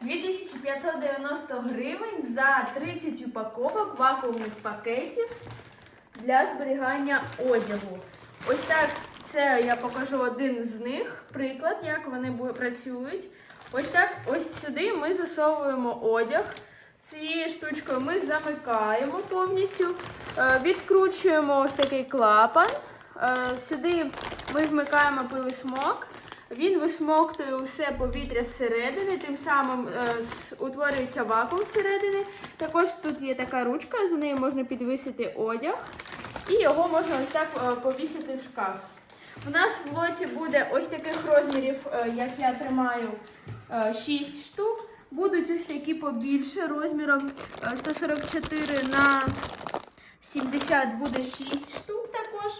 2590 гривень за 30 упаковок вакуумних пакетів для зберігання одягу. Ось так, це я покажу один з них, приклад, як вони працюють. Ось так, ось сюди ми засовуємо одяг. Цією штучкою ми замикаємо повністю, е, відкручуємо ось такий клапан. Е, Сюди ми вмикаємо пилисмок. Він висмоктує усе повітря зсередини, тим самим е, утворюється вакуум зсередини. Також тут є така ручка, за нею можна підвисити одяг, і його можна ось так е, повісити в шкаф. У нас в лоті буде ось таких розмірів, е, як я тримаю, 6 штук. Будуть ось такі побільше розміром е, 144 на 70 буде 6 штук також.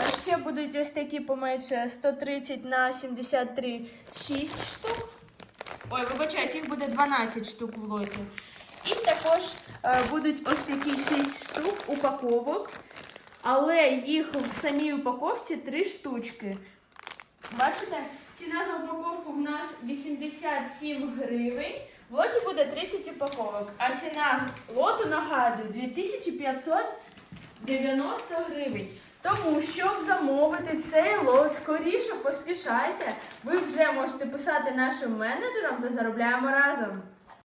Е, Ще будуть ось такі поменше 130 на 73 6 штук. Ой, вибачаюсь, їх буде 12 штук в лоті. І також е, будуть ось такі 6 штук упаковок, але їх в самій упаковці 3 штучки. Бачите, ціна за упаковку в нас 87 гривень. В лоті буде 30 упаковок, а ціна лоту, нагадую, 2590 гривень. Тому, щоб замовити цей лот, скоріше поспішайте. Ви вже можете писати нашим менеджерам та заробляємо разом.